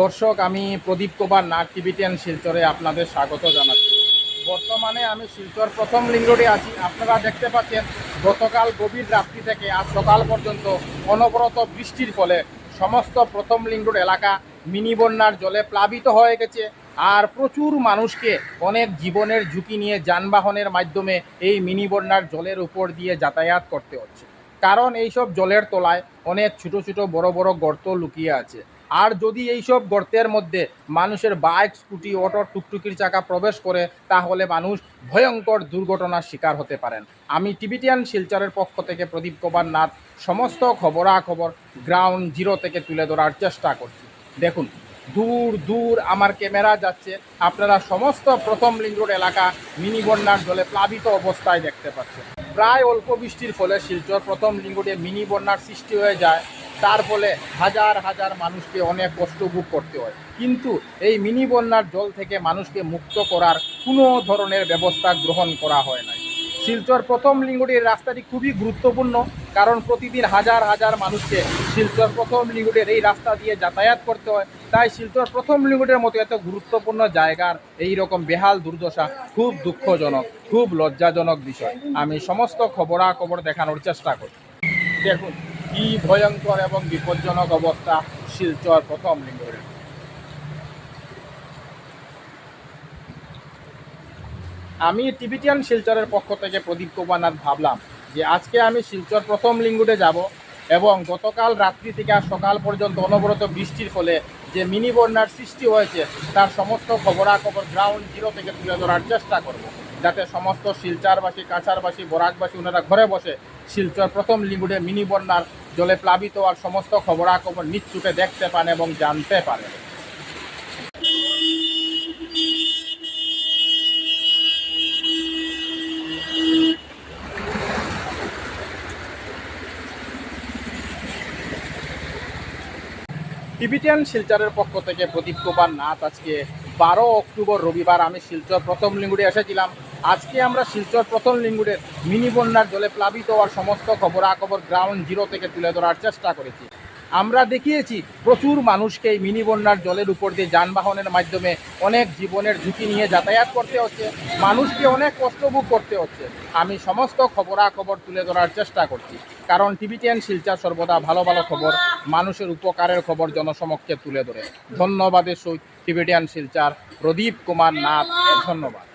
দর্শক, আমি Pradip Kumar Nag TV ten শিলচরে আপনাদের স্বাগত জানাচ্ছি। বর্তমানে আমি শিলচর প্রথম লিঙ্ক রোডে আছি। আপনারা দেখতে পাচ্ছেন, গতকাল গভীর রাত্রি থেকে আজ সকাল পর্যন্ত অনবরত বৃষ্টির ফলে সমস্ত প্রথম লিঙ্ক রোড এলাকা মিনি বন্যার জলে প্লাবিত হয়ে গেছে আর প্রচুর মানুষকে অনেক জীবনের ঝুঁকি নিয়ে যানবাহনের মাধ্যমে এই মিনি বন্যার জলের উপর দিয়ে যাতায়াত করতে হচ্ছে। কারণ এইসব জলের তলায় অনেক ছোট ছোট বড় বড় গর্ত লুকিয়ে আছে। আর যদি এইসব গর্তের মধ্যে মানুষের বাইক, স্কুটি, অটো, টুকটুকির চাকা প্রবেশ করে, তাহলে মানুষ ভয়ঙ্কর দুর্ঘটনার শিকার হতে পারেন। আমি টিবিটিয়ান শিলচরের পক্ষ থেকে প্রদীপ কুমার নাথ, সমস্ত খবরাখবর গ্রাউন্ড জিরো থেকে তুলে ধরার চেষ্টা করছি। দেখুন, দূর দূর আমার ক্যামেরা যাচ্ছে। আপনারা সমস্ত প্রথম লিঙ্ক রোড এলাকা মিনি বন্যার জলে প্লাবিত অবস্থায় দেখতে পাচ্ছেন। প্রায় অল্প বৃষ্টির ফলে শিলচর প্রথম রোডে মিনি বন্যার সৃষ্টি হয়ে যায়। তার ফলে হাজার হাজার মানুষকে অনেক কষ্ট ভোগ করতে হয়। কিন্তু এই মিনি বন্যার জল থেকে মানুষকে মুক্ত করার কোনো ধরনের ব্যবস্থা গ্রহণ করা হয় নাই। শিলচর প্রথম লিঙ্গুটির রাস্তাটি খুবই গুরুত্বপূর্ণ, কারণ প্রতিদিন হাজার হাজার মানুষকে শিলচর প্রথম লিঙ্গুটের এই রাস্তা দিয়ে যাতায়াত করতে হয়। তাই শিলচর প্রথম লিঙ্গুটের মতো এত গুরুত্বপূর্ণ জায়গার এই রকম বেহাল দুর্দশা খুব দুঃখজনক, খুব লজ্জাজনক বিষয়। আমি সমস্ত খবরাখবর দেখানোর চেষ্টা করি। দেখুন কি ভয়ঙ্কর এবং বিপজ্জনক অবস্থা শিলচর প্রথম লিঙ্গুটের আমি টিবিটিয়ান শিলচরের পক্ষ থেকে প্রদীপ কুমার নাথ ভাবলাম যে আজকে আমি শিলচর প্রথম লিঙ্গুটে যাব এবং গতকাল রাত্রি থেকে সকাল পর্যন্ত অনবরত বৃষ্টির ফলে যে মিনি বন্যার সৃষ্টি হয়েছে, তার সমস্ত খবরাখবর গ্রাউন্ড জিরো থেকে তুলে ধরার চেষ্টা করব। যাতে সমস্ত শিলচারবাসী কাছারবাসী বরাকবাসী ওনারা ঘরে বসে শিলচর প্রথম লিঙ্গুটে মিনি বন্যার জলে প্লাবিত আর সমস্ত খবরাখবর নিচ্ছুটে দেখতে পান এবং জানতে পারেন। টিবিটিয়ান শিলচরের পক্ষ থেকে প্রদীপ কুমার নাথ, আজকে বারো অক্টোবর রবিবার আমি শিলচর প্রথম লিঙ্গুড়ে এসেছিলাম। আজকে আমরা শিলচর প্রথম লিঙ্গুড়ের মিনি বন্যার জলে প্লাবিত হওয়ার সমস্ত খবরাখবর গ্রাউন্ড জিরো থেকে তুলে ধরার চেষ্টা করেছি। আমরা দেখিয়েছি প্রচুর মানুষকে এই মিনি বন্যার জলের উপর দিয়ে যানবাহনের মাধ্যমে অনেক জীবনের ঝুঁকি নিয়ে যাতায়াত করতে হচ্ছে, মানুষকে অনেক কষ্টভোগ করতে হচ্ছে। আমি সমস্ত খবরাখবর তুলে ধরার চেষ্টা করছি, কারণ টিভি টেন শিলচর সর্বদা ভালো ভালো খবর, মানুষের উপকারের খবর জনসমক্ষে তুলে ধরে। ধন্যবাদের সহিত টিভিটিয়ান শিলচার প্রদীপ কুমার নাথ, ধন্যবাদ।